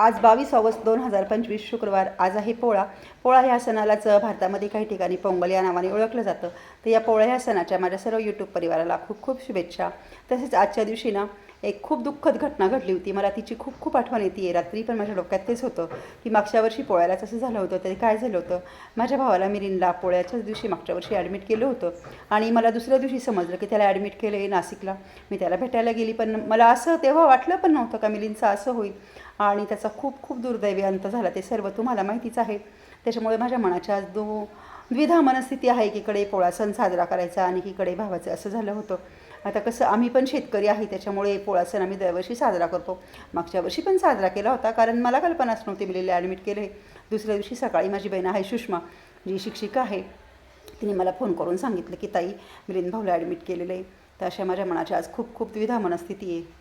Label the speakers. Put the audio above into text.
Speaker 1: आज बावीस ऑगस्ट दोन हजार पंचवीस शुक्रवार. आज आहे पोळा. पोळा ह्या सणालाच भारतामध्ये काही ठिकाणी पोंगल या नावाने ओळखलं जातं. तर या पोळा ह्या सणाच्या माझ्या सर्व यूट्यूब परिवाराला खूप खूप शुभेच्छा. तसेच आजच्या दिवशी ना एक खूप दुःखद घटना घडली होती. मला तिची खूप खूप आठवण येते. रात्री पण माझ्या डोक्यात तेच होतं की मागच्या वर्षी पोळ्यालाच असं झालं होतं. तरी काय झालं होतं? माझ्या भावाला मिरीनला पोळ्याच्याच दिवशी मागच्या वर्षी ॲडमिट केलं होतं. आणि मला दुसऱ्या दिवशी समजलं की त्याला ॲडमिट केलं आहे नाशिकला. मी त्याला भेटायला गेली. पण मला असं तेव्हा वाटलं पण नव्हतं का मिलींचं असं होईल. आणि त्याचा खूप खूप दुर्दैवी अंत झाला. ते सर्व तुम्हाला माहितीच आहे. त्याच्यामुळे माझ्या मनाच्या आज दो द्विधा मनस्थिती आहे एकीकडे पोळा सण साजरा करायचा आणि एकीकडे भावाचं असं झालं होतं. आता कसं आम्ही पण शेतकरी आहे त्याच्यामुळे पोळा सण आम्ही दरवर्षी साजरा करतो. मागच्या वर्षी पण साजरा केला होता कारण मला कल्पनाच नव्हती मिलेली ॲडमिट केले. दुसऱ्या दिवशी सकाळी माझी बहीण आहे सुषमा जी शिक्षिका आहे तिने मला फोन करून सांगितलं की ताई मिलिंद भाऊला ॲडमिट केलेलं आहे. तर अशा माझ्या मनाच्या आज खूप खूप द्विधा मनस्थिती आहे.